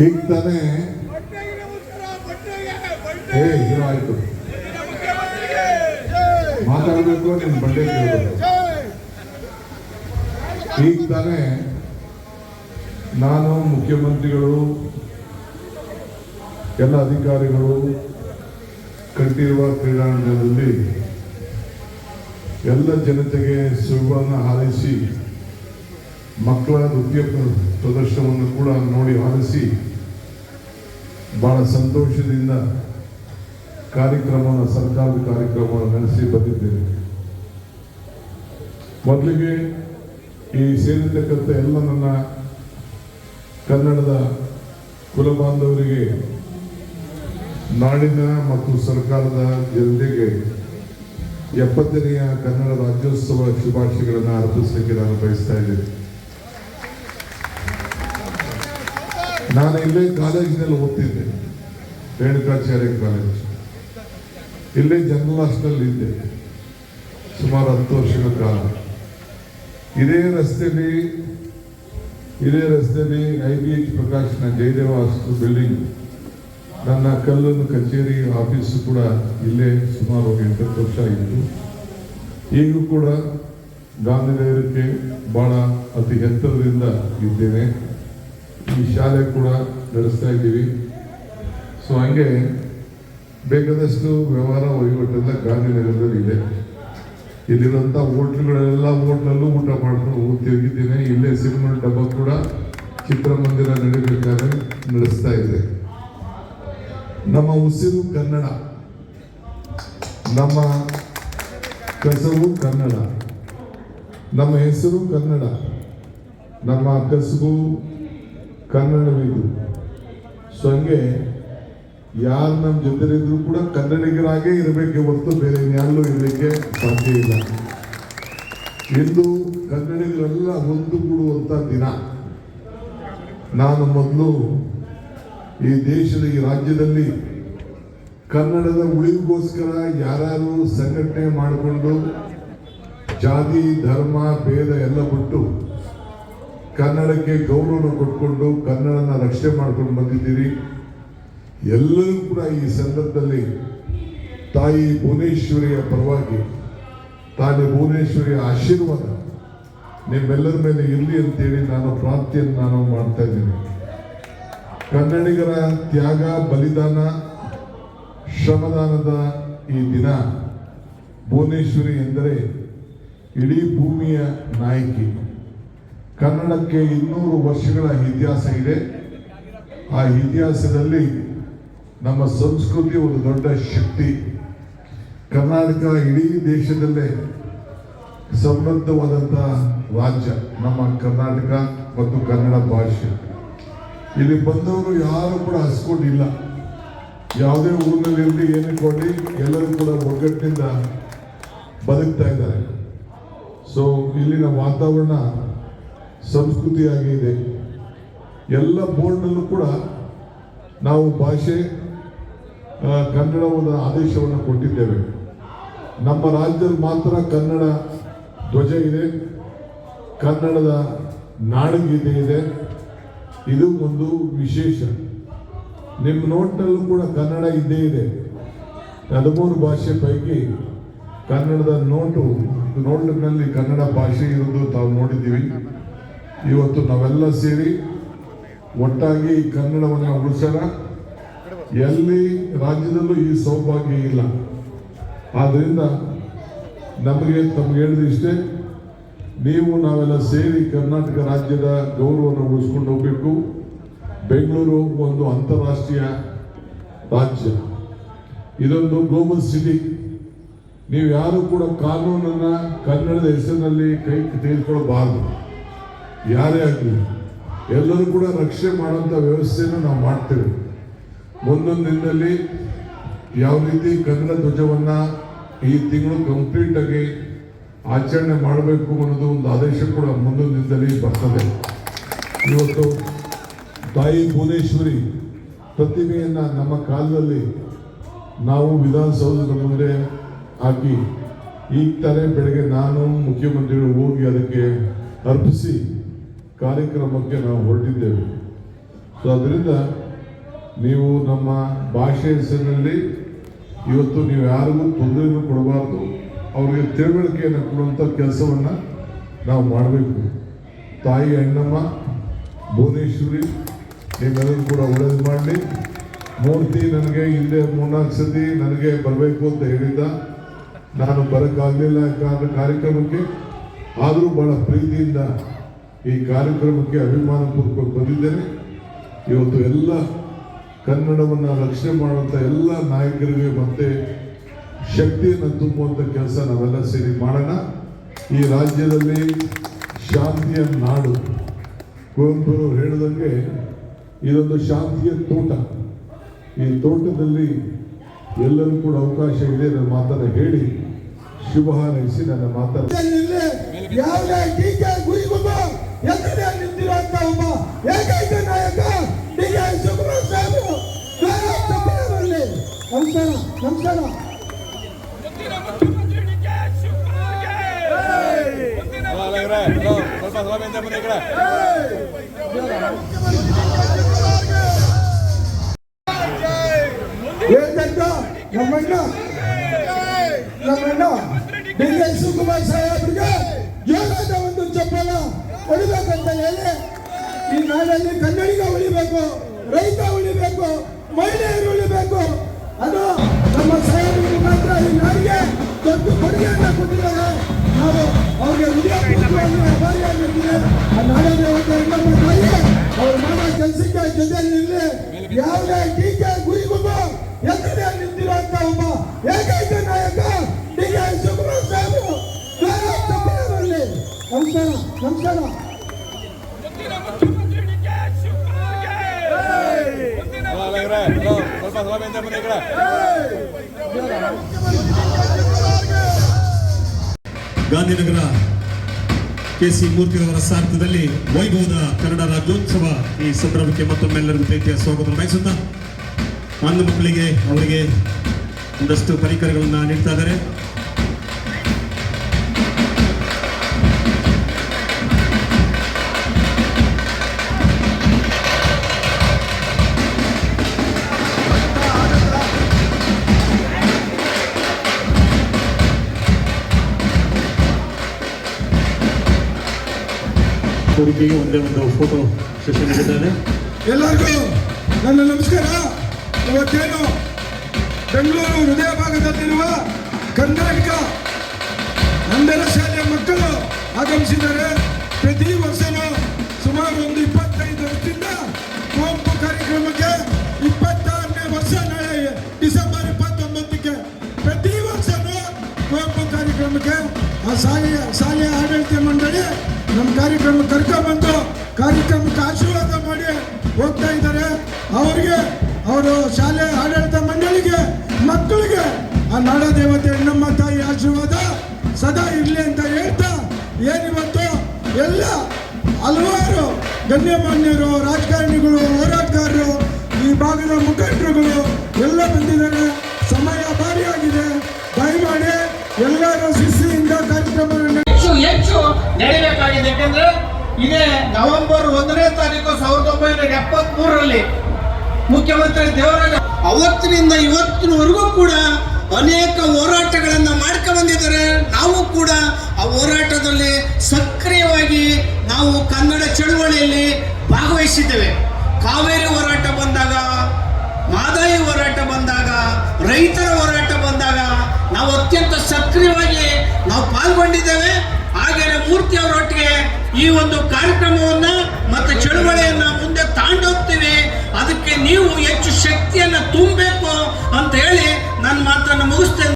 ಈಗ ತಾನೇ ಏ ಇದು ಆಯ್ತು ಮಾತಾಡಬೇಕು ನಿಮ್ಮ ಬಂಡೆ ಈಗ ತಾನೇ ನಾನು ಮುಖ್ಯಮಂತ್ರಿಗಳು ಎಲ್ಲ ಅಧಿಕಾರಿಗಳು ಕಟ್ಟಿರುವ ಕ್ರೀಡಾಂಗಣದಲ್ಲಿ ಎಲ್ಲ ಜನತೆಗೆ ಶುಭವನ್ನು ಹಾರೈಸಿ ಮಕ್ಕಳ ನೃತ್ಯ ಪ್ರದರ್ಶನವನ್ನು ಕೂಡ ನೋಡಿ ಹಾರಿಸಿ ಬಹಳ ಸಂತೋಷದಿಂದ ಕಾರ್ಯಕ್ರಮವನ್ನು, ಸರ್ಕಾರದ ಕಾರ್ಯಕ್ರಮವನ್ನು ನಡೆಸಿ ಬಂದಿದ್ದೇನೆ ಮೊದಲಿಗೆ ಈ ಸೇರಿರ್ತಕ್ಕಂಥ ಎಲ್ಲ ನನ್ನ ಕನ್ನಡದ ಕುಲಬಾಂಧವರಿಗೆ, ನಾಡಿನ ಮತ್ತು ಸರ್ಕಾರದ ಜನತೆಗೆ ಎಪ್ಪತ್ತನೆಯ ಕನ್ನಡ ರಾಜ್ಯೋತ್ಸವ ಶುಭಾಶಯಗಳನ್ನು ಅರ್ಪಿಸಲಿಕ್ಕೆ ನಾನು ಬಯಸ್ತಾ ಇದ್ದೇನೆ. ನಾನು ಇಲ್ಲೇ ಕಾಲೇಜಿನಲ್ಲಿ ಓದ್ತಿದ್ದೆ. ರೇಣುಕಾಚಾರ್ಯ ಕಾಲೇಜ್ ಇಲ್ಲೇ ಜನರಲ್ ಹಾಸ್ಟೆಲ್ ಇದ್ದೆ ಸುಮಾರು ಹತ್ತು ವರ್ಷಗಳ ಕಾಲ. ಇದೇ ರಸ್ತೆಯಲ್ಲಿ ಇದೇ ರಸ್ತೆಯಲ್ಲಿ ಐ ಬಿ ಎಚ್ ಪ್ರಕಾಶ್ನ ಜಯದೇವ ಹಾಸ್ಟೆಲ್ ಬಿಲ್ಡಿಂಗ್ ನನ್ನ ಕಲ್ಲನ್ನು ಕಚೇರಿ ಆಫೀಸು ಕೂಡ ಇಲ್ಲೇ ಸುಮಾರು ಎಂಟತ್ತು ವರ್ಷ ಆಗಿತ್ತು ಈಗೂ ಕೂಡ ಗಾಂಧಿನಗರಕ್ಕೆ ಭಾಳ ಅತಿ ಎತ್ತರದಿಂದ ಇದ್ದೇನೆ. ಈ ಶಾಲೆ ಕೂಡ ನಡೆಸ್ತಾ ಇದ್ದೀವಿ. ಸೊ ಹಂಗೆ ಬೇಕಾದಷ್ಟು ವ್ಯವಹಾರ ವಹಿವಾಟೆಲ್ಲ ಗಾಂಧಿನಗರದಲ್ಲಿ ಇದೆ. ಇಲ್ಲಿರುವಂಥ ಹೋಟ್ಲುಗಳೆಲ್ಲ ಹೋಟ್ಲಲ್ಲೂ ಊಟ ಮಾಡ್ಕೊಂಡು ತಿರುಗಿದ್ದೀನಿ. ಇಲ್ಲೇ ಸಿನಿಮಾ ಡಬ್ಬ ಕೂಡ ಚಿತ್ರಮಂದಿರ ನಡಿಬೇಕಾದ್ರೆ ನಡೆಸ್ತಾ ಇದೆ. ನಮ್ಮ ಉಸಿರು ಕನ್ನಡ. ನಮ್ಮ ಕಸವು ಕನ್ನಡ. ನಮ್ಮ ಹೆಸರು ಕನ್ನಡ. ನಮ್ಮ ಕಸಬು ಕನ್ನಡವಿದು. ಸೊ ಹಂಗೆ ಯಾರು ನಮ್ಮ ಜೊತೆಲಿದ್ರು ಕೂಡ ಕನ್ನಡಿಗರಾಗೇ ಇರಬೇಕೆ ಹೊರತು ಬೇರೆ ಯಾರಲ್ಲೂ ಇರಲಿಕ್ಕೆ ಸಾಧ್ಯ ಇಲ್ಲ. ಇಂದು ಕನ್ನಡಿಗರೆಲ್ಲ ಒಂದುಗೂಡುವಂಥ ದಿನ. ನಾನು ಮೊದಲು ಈ ದೇಶದ, ಈ ರಾಜ್ಯದಲ್ಲಿ ಕನ್ನಡದ ಉಳಿವಿಗೋಸ್ಕರ ಯಾರ್ಯಾರು ಸಂಘಟನೆ ಮಾಡಿಕೊಂಡು ಜಾತಿ, ಧರ್ಮ, ಭೇದ ಎಲ್ಲ ಬಿಟ್ಟು ಕನ್ನಡಕ್ಕೆ ಗೌರವ ಕೊಟ್ಕೊಂಡು ಕನ್ನಡನ ರಕ್ಷಣೆ ಮಾಡ್ಕೊಂಡು ಬಂದಿದ್ದೀರಿ. ಎಲ್ಲರೂ ಕೂಡ ಈ ಸಂದರ್ಭದಲ್ಲಿ ತಾಯಿ ಭುವನೇಶ್ವರಿಯ ಪರವಾಗಿ, ತಾಯಿ ಭುವನೇಶ್ವರಿಯ ಆಶೀರ್ವಾದ ನಿಮ್ಮೆಲ್ಲರ ಮೇಲೆ ಇರಲಿ ಅಂತೇಳಿ ನಾನು ಪ್ರಾರ್ಥನೆಯನ್ನು ನಾನು ಮಾಡ್ತಾ ಇದ್ದೀನಿ. ಕನ್ನಡಿಗರ ತ್ಯಾಗ, ಬಲಿದಾನ, ಶ್ರಮದಾನದ ಈ ದಿನ ಭುವನೇಶ್ವರಿ ಎಂದರೆ ಇಡೀ ಭೂಮಿಯ ನಾಯಕಿ. ಕನ್ನಡಕ್ಕೆ ಇನ್ನೂರು ವರ್ಷಗಳ ಇತಿಹಾಸ ಇದೆ. ಆ ಇತಿಹಾಸದಲ್ಲಿ ನಮ್ಮ ಸಂಸ್ಕೃತಿ ಒಂದು ದೊಡ್ಡ ಶಕ್ತಿ. ಕರ್ನಾಟಕ ಇಡೀ ದೇಶದಲ್ಲೇ ಸಮೃದ್ಧವಾದಂಥ ರಾಜ್ಯ ನಮ್ಮ ಕರ್ನಾಟಕ ಮತ್ತು ಕನ್ನಡ ಭಾಷೆ. ಇಲ್ಲಿ ಬಂದವರು ಯಾರು ಕೂಡ ಹಸ್ಕೊಂಡಿಲ್ಲ. ಯಾವುದೇ ಊರಿನಲ್ಲಿ ಇರಲಿ ಏನೇ ಕೊಡಿ ಎಲ್ಲರೂ ಕೂಡ ಒಗ್ಗಟ್ಟಿನಿಂದ ಬದುಕ್ತಾ ಇದ್ದಾರೆ. ಸೊ ಇಲ್ಲಿನ ವಾತಾವರಣ ಸಂಸ್ಕೃತಿಯಾಗಿದೆ ಎಲ್ಲ ಬೋರ್ಡ್ನಲ್ಲೂ ಕೂಡ ನಾವು ಭಾಷೆ ಕನ್ನಡವನ್ನು ಆದೇಶವನ್ನು ಕೊಟ್ಟಿದ್ದೇವೆ. ನಮ್ಮ ರಾಜ್ಯದಲ್ಲಿ ಮಾತ್ರ ಕನ್ನಡ ಧ್ವಜ ಇದೆ, ಕನ್ನಡದ ನಾಡಗೀತೆ ಇದೆ. ಇದು ಒಂದು ವಿಶೇಷ. ನಿಮ್ಮ ನೋಟ್ನಲ್ಲೂ ಕೂಡ ಕನ್ನಡ ಇದ್ದೇ ಇದೆ. ಹದಿಮೂರು ಭಾಷೆ ಪೈಕಿ ಕನ್ನಡದ ನೋಟು, ನೋಟ್ನಲ್ಲಿ ಕನ್ನಡ ಭಾಷೆ ಇರೋದು ತಾವು ನೋಡಿದ್ದೀವಿ. ಇವತ್ತು ನಾವೆಲ್ಲ ಸೇರಿ ಒಟ್ಟಾಗಿ ಕನ್ನಡವನ್ನು ಉಳಿಸೋಣ. ಎಲ್ಲಿ ರಾಜ್ಯದಲ್ಲೂ ಈ ಸೌಭಾಗ್ಯ ಇಲ್ಲ. ಆದ್ದರಿಂದ ನಮಗೆ ತಮ್ಗೆ ಹೇಳಿದ ಇಷ್ಟೇ, ನೀವು ನಾವೆಲ್ಲ ಸೇರಿ ಕರ್ನಾಟಕ ರಾಜ್ಯದ ಗೌರವವನ್ನು ಉಳಿಸ್ಕೊಂಡು ಹೋಗಬೇಕು. ಬೆಂಗಳೂರು ಒಂದು ಅಂತಾರಾಷ್ಟ್ರೀಯ ರಾಜ್ಯ. ಇದೊಂದು ಗ್ಲೋಬಲ್ ಸಿಟಿ ನೀವು ಯಾರು ಕೂಡ ಕಾನೂನನ್ನ ಕನ್ನಡದ ಹೆಸರಿನಲ್ಲಿ ಕೈ ತೆಗೆದುಕೊಳ್ಳಬಾರದು. ಯಾರೇ ಆಗಲಿ, ಎಲ್ಲರೂ ಕೂಡ ರಕ್ಷೆ ಮಾಡುವಂಥ ವ್ಯವಸ್ಥೆಯನ್ನು ನಾವು ಮಾಡ್ತೇವೆ. ಮುಂದೊಂದು ದಿನದಲ್ಲಿ ಯಾವ ರೀತಿ ಕನ್ನಡ ಧ್ವಜವನ್ನು ಈ ತಿಂಗಳು ಕಂಪ್ಲೀಟಾಗಿ ಆಚರಣೆ ಮಾಡಬೇಕು ಅನ್ನೋದು ಒಂದು ಆದೇಶ ಕೂಡ ಮುಂದೊಂದು ದಿನದಲ್ಲಿ ಬರ್ತದೆ. ಇವತ್ತು ತಾಯಿ ಭುವನೇಶ್ವರಿ ಪ್ರತಿಮೆಯನ್ನು ನಮ್ಮ ಕಾಲದಲ್ಲಿ ನಾವು ವಿಧಾನಸೌಧದ ಮುಂದೆ ಹಾಕಿ ಈಗ ತಾನೇ ಬೆಳಗ್ಗೆ ನಾನು ಮುಖ್ಯಮಂತ್ರಿಗಳು ಹೋಗಿ ಅದಕ್ಕೆ ಅರ್ಪಿಸಿ ಕಾರ್ಯಕ್ರಮಕ್ಕೆ ನಾವು ಹೊರಟಿದ್ದೇವೆ. ಸೊ ಅದರಿಂದ ನೀವು ನಮ್ಮ ಭಾಷೆ ಹೆಸರಿನಲ್ಲಿ ಇವತ್ತು ನೀವು ಯಾರಿಗೂ ತೊಂದರೆಯನ್ನು ಕೊಡಬಾರ್ದು. ಅವರಿಗೆ ತಿಳುವಳಿಕೆಯನ್ನು ಕೊಡುವಂಥ ಕೆಲಸವನ್ನು ನಾವು ಮಾಡಬೇಕು. ತಾಯಿ ಅಣ್ಣಮ್ಮ, ಭುವನೇಶ್ವರಿ ನಿಮ್ಮೆಲ್ಲರೂ ಕೂಡ ಒಳ್ಳೇದು ಮಾಡಲಿ. ಮೂರ್ತಿ ನನಗೆ ಹಿಂದೆ ಮೂರ್ನಾಲ್ಕು ಸತಿ ನನಗೆ ಬರಬೇಕು ಅಂತ ಹೇಳಿದ್ದ. ನಾನು ಬರೋಕ್ಕಾಗಲಿಲ್ಲ ಕಾರ್ಯಕ್ರಮಕ್ಕೆ. ಆದರೂ ಭಾಳ ಪ್ರೀತಿಯಿಂದ ಈ ಕಾರ್ಯಕ್ರಮಕ್ಕೆ ಅಭಿಮಾನಪೂರ್ವಕ ಬಂದಿದ್ದೇನೆ. ಇವತ್ತು ಎಲ್ಲ ಕನ್ನಡವನ್ನು ರಕ್ಷಣೆ ಮಾಡುವಂಥ ಎಲ್ಲ ನಾಯಕರಿಗೆ ಮತ್ತೆ ಶಕ್ತಿಯನ್ನು ತುಂಬುವಂಥ ಕೆಲಸ ನಾವೆಲ್ಲ ಸೇರಿ ಮಾಡೋಣ. ಈ ರಾಜ್ಯದಲ್ಲಿ ಶಾಂತಿಯ ನಾಡು. ಕುವೆಂಪುರು ಹೇಳಿದಂಗೆ ಇದೊಂದು ಶಾಂತಿಯ ತೋಟ. ಈ ತೋಟದಲ್ಲಿ ಎಲ್ಲರೂ ಕೂಡ ಅವಕಾಶ ಇದೆ ನನ್ನ ಮಾತನ್ನು ಹೇಳಿ ಶುಭ ಹಾರೈಸಿ ನನ್ನ ಮಾತನ್ನು ನಿಲ್ಲಿ ಯಾವುದೇ ಟೀಕೆ ಗುರಿಗುಬ್ಬ ಎದುರೇ ನಿಂತಿರುವಂತ ಒಬ್ಬ ಏಕೈಕ ನಾಯಕ ಡಿ ಕೆ ಶಿವಕುಮಾರ್ ಸಾಹೇಬರು ಜ್ವರ ತಪ್ಪಿದೆ ಬರಲಿ ನಮಸ್ಕಾರ ನಮಸ್ಕಾರ ಮುಂದಿನ ಮುಖ್ಯಮಂತ್ರಿ ಡಿ ಕೆ ಶಿವಕುಮಾರ್ಗೆ ಮುಂದಿನ ಸ್ವಲ್ಪ ಸ್ವಾಮಿಯಿಂದ ಬನ್ನಿ ಈ ಕಡೆ ಹೇಳ್ತಕ್ಕ ನಮ್ಮಣ್ಣ ನಮ್ಮಣ್ಣ ಡಿ ಕೆ ಶಿವಕುಮಾರ್ ಸಾಹೇಬ್ರಿಗೆ ಜೋರಾದ ಒಂದು ಚಪ್ಪಲ ಹೊಡಿಬೇಕಂತ ಹೇಳಿ ಈ ನಾಡಲ್ಲಿ ಕನ್ನಡಿಗ ಉಳಿಬೇಕು, ರೈತ ಉಳಿಬೇಕು, ಮಹಿಳೆಯರು ಉಳಿಬೇಕು. ಅದು ನಮ್ಮ ಸಾಹೇಬರಿಗೆ ಮಾತ್ರ ಈ ನಾಡಿಗೆ ದೊಡ್ಡ ಕೊಡುಗೆಯನ್ನು ಕೊಟ್ಟಿದ್ದಾರೆ. ನಾವು ಅವ್ರಿಗೆ ಆ ನಾಡ ದೇವತೆ ನಮ್ಮ ತಾಯಿ, ಅವ್ರು ಮಾಡೋ ಕೆಲಸಕ್ಕೆ ಜೊತೆಯಲ್ಲಿ ಯಾವುದೇ ಗಾಂಧಿನಗರ ಕೆ ಸಿ ಮೂರ್ತಿರವರ ಸಾರ್ಥದಲ್ಲಿ ವೈಭವದ ಕನ್ನಡ ರಾಜ್ಯೋತ್ಸವ ಈ ಸಂದರ್ಭಕ್ಕೆ ಮತ್ತೊಮ್ಮೆಲ್ಲರಿಗೂ ಪ್ರೀತಿಯ ಸ್ವಾಗತ ಬಯಸುತ್ತಾ ಅಂಧ ಮಕ್ಕಳಿಗೆ ಅವರಿಗೆ ಒಂದಷ್ಟು ಪರಿಕರಗಳನ್ನು ನೀಡ್ತಾ ಇದ್ದಾರೆ. ಕೋರಿಕೆಗೆ ಒಂದೇ ಒಂದು ಫೋಟೋ ಸೆಷನ್ ಇದ್ದಾನೆ ಎಲ್ಲರಿಗೂ ನನ್ನ ನಮಸ್ಕಾರ. ಇವತ್ತೇನು ಬೆಂಗಳೂರು ಹೃದಯ ಭಾಗದಲ್ಲಿರುವ ಕರ್ನಾಟಕ ಅಂಧರ ಶಾಲೆಯ ಮಕ್ಕಳು ಆಗಮಿಸಿದ್ದಾರೆ. ಪ್ರತಿ ವರ್ಷನೂ ಸುಮಾರು ಒಂದು ಇಪ್ಪತ್ತೈದು ವರ್ಷದಿಂದ ಕುವೆಂಪು ಕಾರ್ಯಕ್ರಮಕ್ಕೆ ಇಪ್ಪತ್ತಾರನೇ ವರ್ಷ ನಾಳೆ ಡಿಸೆಂಬರ್ ಇಪ್ಪತ್ತೊಂಬತ್ತಕ್ಕೆ ಪ್ರತಿ ವರ್ಷನೂ ಕುವೆಂಪು ಕಾರ್ಯಕ್ರಮಕ್ಕೆ ಆ ಶಾಲೆಯ ಶಾಲೆಯ ಆಡಳಿತ ಮಂಡಳಿ ಕಾರ್ಯಕ್ರಮ ಕರ್ಕೊಂಡ್ಬಂದು ಕಾರ್ಯಕ್ರಮಕ್ಕೆ ಆಶೀರ್ವಾದ ಮಾಡಿ ಹೋಗ್ತಾ ಇದ್ದಾರೆ. ಅವರಿಗೆ, ಅವರು ಶಾಲೆ ಆಡಳಿತ ಮಂಡಳಿಗೆ, ಮಕ್ಕಳಿಗೆ ಆ ನಾಡ ದೇವತೆ ನಮ್ಮ ತಾಯಿ ಆಶೀರ್ವಾದ ಸದಾ ಇರಲಿ ಅಂತ ಹೇಳ್ತಾ ಏನಿವತ್ತು ಎಲ್ಲ ಹಲವಾರು ಗಣ್ಯಮಾನ್ಯರು, ರಾಜಕಾರಣಿಗಳು, ಹೋರಾಟಗಾರರು, ಈ ಭಾಗದ ಮುಖಂಡರುಗಳು ಎಲ್ಲ ಬಂದಿದ್ದಾರೆ. ಸಮಯ ಭಾರಿಯಾಗಿದೆ. ದಯಮಾಡಿ ಎಲ್ಲರೂ ಶಿಸ್ತಿಯಿಂದ ಕಾರ್ಯಕ್ರಮವನ್ನು ಹೆಚ್ಚು ನಡಿಬೇಕಾಗಿದೆ. ಯಾಕಂದ್ರೆ ಇದೇ ನವೆಂಬರ್ ಒಂದನೇ ತಾರೀಕು ಸಾವಿರದ ಒಂಬೈನೂರ ಎಪ್ಪತ್ತ್ ಮೂರರಲ್ಲಿ ಮುಖ್ಯಮಂತ್ರಿ ದೇವರಾಜ ಅವತ್ತಿನಿಂದ ಇವತ್ತಿನವರೆಗೂ ಕೂಡ ಅನೇಕ ಹೋರಾಟಗಳನ್ನ ಮಾಡ್ಕೊಂಡು ಬಂದಿದ್ದಾರೆ. ನಾವು ಕೂಡ ಆ ಹೋರಾಟದಲ್ಲಿ ಸಕ್ರಿಯವಾಗಿ ನಾವು ಕನ್ನಡ ಚಳುವಳಿಯಲ್ಲಿ ಭಾಗವಹಿಸಿದ್ದೇವೆ. ಕಾವೇರಿ ಹೋರಾಟ ಬಂದಾಗ, ಮಾದಾಯಿ ಹೋರಾಟ ಬಂದಾಗ, ರೈತರ ಹೋರಾಟ ಬಂದಾಗ ನಾವು ಅತ್ಯಂತ ಸಕ್ರಿಯವಾಗಿ ನಾವು ಪಾಲ್ಗೊಂಡಿದ್ದೇವೆ. ಈ ಒಂದು ಕಾರ್ಯಕ್ರಮವನ್ನ ಮತ್ತು ಚಳುವಳಿಯನ್ನ ಮುಂದೆ ತಾಂಡೋಗ್ತೀವಿ. ಅದಕ್ಕೆ ನೀವು ಹೆಚ್ಚು ಶಕ್ತಿಯನ್ನ ತುಂಬಬೇಕು ಅಂತ ಹೇಳಿ ನನ್ನ ಮಾತನ್ನು ಮುಗಿಸ್ತೇನೆ.